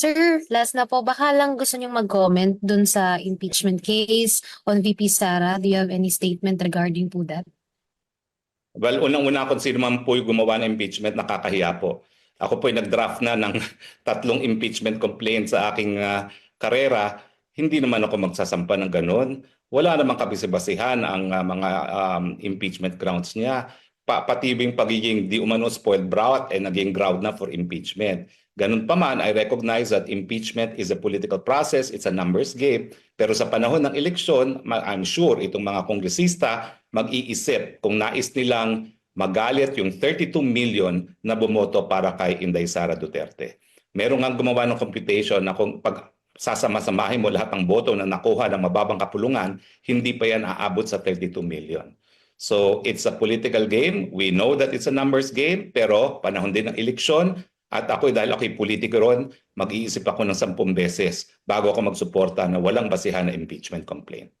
Sir, last na po, baka lang gusto niyong mag-comment dun sa impeachment case on VP Sara. Do you have any statement regarding po that? Well, unang-una kung sino man po yung gumawa ng impeachment, nakakahiya po. Ako po ay nag-draft na ng tatlong impeachment complaint sa aking ah, karera. Hindi naman ako magsasampa ng ganun. Wala namang kabisibasihan ang ah, mga um, impeachment grounds niya. Pa patibing pagiging di umano spoiled brat ay naging ground na for impeachment. Ganun pa man, I recognize that impeachment is a political process, it's a numbers game. Pero sa panahon ng eleksyon, I'm sure itong mga kongresista mag-iisip kung nais nilang magalit yung 32 million na bumoto para kay Inday Sara Duterte. Meron nga gumawa ng computation na kung pag sasama-samahin mo lahat ng boto na nakuha ng mababang kapulungan, hindi pa yan aabot sa 32 million. So it's a political game. We know that it's a numbers game, pero panahon din ng eleksyon, at ako dahil ako'y politiko ron, mag-iisip ako ng sampung beses bago ako magsuporta na walang basihan na impeachment complaint.